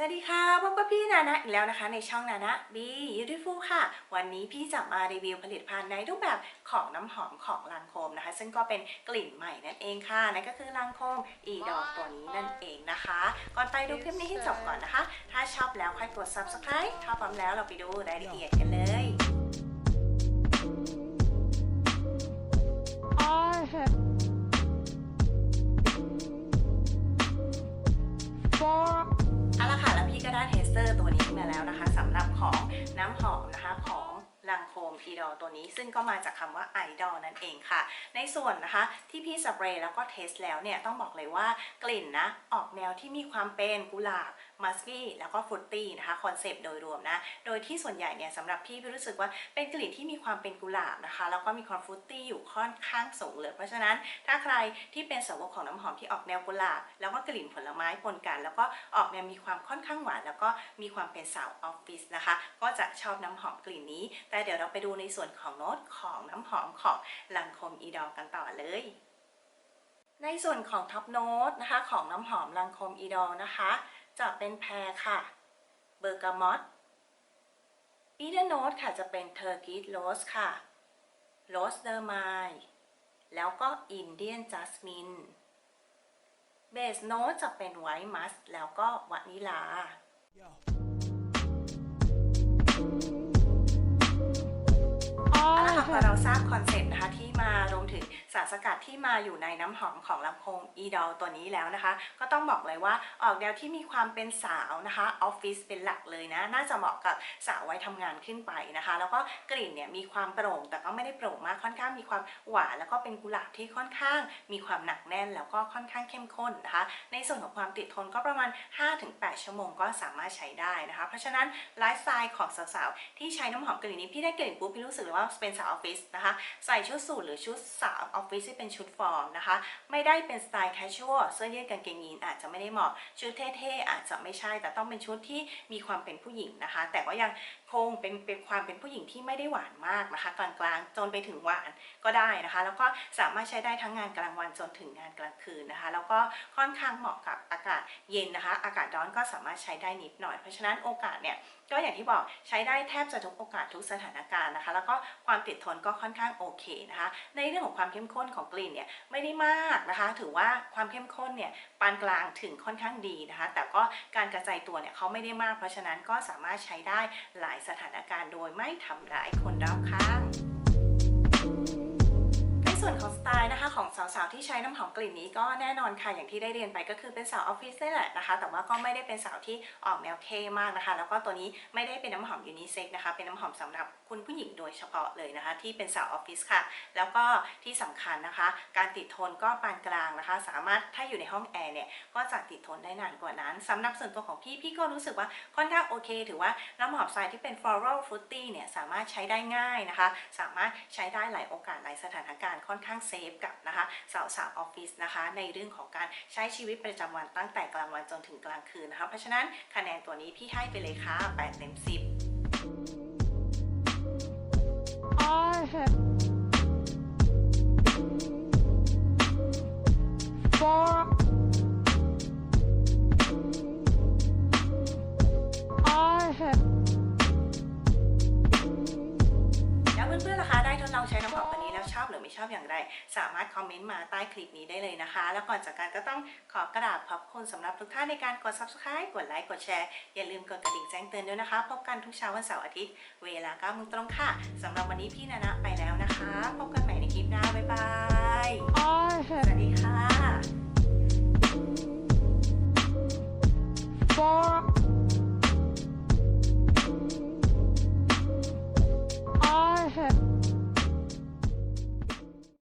สวัสดีค่ะพบกับพี่นานะอีกแล้วนะคะ ในช่องนานะ Be Beautiful ค่ะ วันนี้พี่จะมารีวิวผลิตภัณฑ์ในรูปแบบของน้ำหอมของลังโคมนะคะ ซึ่งก็เป็นกลิ่นใหม่นั่นเองค่ะ นั่นก็คือลังโคมอีดอกตัวนี้นั่นเองนะคะ ก่อนไปดูคลิปนี้ให้จบก่อนนะคะ ถ้าชอบแล้วค่อยกด subscribe ถ้าพร้อมแล้วเราไปดูรายละเอียดกันเลย น้ำหอมนะคะของลังโคมอีดอตัวนี้ซึ่งก็มาจากคำว่าไอดอลนั่นเองค่ะ ในส่วนนะคะที่พี่สเปรย์แล้วก็เทสแล้วเนี่ยต้องบอกเลยว่ากลิ่นนะออกแนวที่มีความเป็นกุหลาบ มัสกี้แล้วก็ฟรุตตี้นะคะคอนเซปต์โดยรวมนะ โดยที่ส่วนใหญ่เนี่ยสำหรับพี่พี่รู้สึกว่าเป็นกลิ่นที่มีความเป็นกุหลาบนะคะ แล้วก็มีความฟรุตตี้อยู่ค่อนข้างสูงเลย เพราะฉะนั้นถ้าใครที่เป็นสาวกของน้ำหอมที่ออกแนวกุหลาบ แล้วก็กลิ่นผลไม้ปนกัน แล้วก็ออกแนวมีความค่อนข้างหวาน แล้วก็มีความเป็นสาวออฟฟิศนะคะ ก็จะชอบน้ำหอมกลิ่นนี้ แต่เดี๋ยวเราไปดูในส่วนของโน้ตของน้ำหอมของลังคมอีดอกันต่อเลยในส่วนของท็อปโน้ตนะคะของน้ำหอมลังคมอีดอนะคะ จะเป็นแพรค่ะเบอร์กามอตอีเดอร์โนตค่ะจะเป็นเทอร์กิสโรสค่ะโรสเดอร์ไมแล้วก็อินเดียนจัสมินเบสโนตจะเป็นไวท์มัสแล้วก็วานิลาเอาละ I ค่ะพอ have เราทราบคอนเซ็ปต์นะคะที่มารวมถึงสารสกัดที่มาอยู่ในน้ำหอมของลำโพงอีดอลตัวนี้แล้วนะคะ ก็ต้องบอกเลยว่าออกแนวที่มีความเป็นสาวนะคะออฟฟิศเป็นหลักเลยนะ น่าจะเหมาะกับสาวไว้ทำงานขึ้นไปนะคะ แล้วก็กลิ่นเนี่ยมีความโปร่งแต่ก็ไม่ได้โปร่งมากค่อนข้างมีความหวานแล้วก็เป็นกุหลาบที่ค่อนข้าง มีความหนักแน่นแล้วก็ค่อนข้างเข้มข้นนะคะ ในส่วนของความติดทนก็ประมาณ 5-8 ชั่วโมงก็สามารถใช้ได้นะคะ เพราะฉะนั้นไลฟ์สไตล์ของสาวๆที่ใช้น้ำหอมกลิ่นนี้พี่ได้กลิ่นปุ๊บพี่รู้สึกเลยว่าเป็นสาวออฟฟิศนะคะ ใส่ชุดสูทหรือชุดสาวอออฟฟิศที่เป็นชุดฟอร์มนะคะ ไม่ได้เป็นสไตล์แคชชวลเสื้อยืดกางเกงยีนอาจจะไม่ได้เหมาะ ชุดเท่ๆอาจจะไม่ใช่ แต่ต้องเป็นชุดที่มีความเป็นผู้หญิงนะคะ แต่ก็ยังคงเป็นเป็นความเป็นผู้หญิงที่ไม่ได้หวานมากนะคะกลางๆ จนไปถึงหวานก็ได้นะคะ แล้วก็สามารถใช้ได้ทั้งงานกลางวันจนถึงงานกลางคืนนะคะ แล้วก็ค่อนข้างเหมาะกับอากาศเย็นนะคะ อากาศร้อนก็สามารถใช้ได้นิดหน่อย เพราะฉะนั้นโอกาสเนี่ยก็อย่างที่บอกใช้ได้แทบจะทุกโอกาสทุกสถานการณ์นะคะ แล้วก็ความติดทนก็ค่อนข้างโอเคนะคะ ในเรื่องของความเข้มข้นของกลิ่นเนี่ยไม่ได้มากนะคะ ถือว่าความเข้มข้นเนี่ยปานกลางถึงค่อนข้างดีนะคะ แต่ก็การกระจายตัวเนี่ยเขาไม่ได้มาก เพราะฉะนั้นก็สามารถใช้ได้หลายสถานการณ์โดยไม่ทำร้ายคนรอบข้างาวๆที่ใช้น้ำหอมกลิ่นนี้ก็แน่นอนค่ะอย่างที่ได้เรียนไปก็คือเป็นสาวออฟฟิศนี่แหละนะคะ แต่ว่าก็ไม่ได้เป็นสาวที่ออกแนวเท่มากนะคะ แล้วก็ตัวนี้ไม่ได้เป็นน้ำหอมยูนิเซ็กนะคะเป็นน้ำหอมสำหรับคุณผู้หญิงโดยเฉพาะเลยนะคะ ที่เป็นสาวออฟฟิศค่ะ แล้วก็ที่สำคัญนะคะ การติดทนก็ปานกลางนะคะ สามารถถ้าอยู่ในห้องแอร์เนี่ยก็จะติดทนได้นานกว่านั้นสำหรับส่วนตัวของพี่พี่ก็รู้สึกว่าค่อนข้างโอเค ถือว่าน้ำหอมทรายที่เป็น floral fruity เนี่ยสามารถใช้ได้ง่ายนะคะ สามารถใช้ได้หลายโอกาสหลายสถานการณ์ค่อนข้างเซฟกับนะคะสาวสาวออฟฟิศนะคะ ในเรื่องของการใช้ชีวิตประจำวันตั้งแต่กลางวันจนถึงกลางคืนนะคะ เพราะฉะนั้นคะแนนตัวนี้พี่ให้ไปเลยค่ะ 8 เต็ม 10 พื่อนๆล่ะคะได้ทดลองใช้น้ำหอมตัวนี้แล้วชอบหรือไม่ชอบอย่างไร สามารถคอมเมนต์มาใต้คลิปนี้ได้เลยนะคะ แล้วก่อนจากการก็ต้องขอกระดาษขอบคุณสำหรับทุกท่านในการกด subscribe กดไลค์กดแชร์อย่าลืมกดกระดิ่งแจ้งเตือนด้วยนะคะ พบกันทุกเช้าวันเสาร์อาทิตย์ เวลา9โมงตรงค่ะสำหรับวันนี้พี่นานะไปแล้วนะคะพบกัน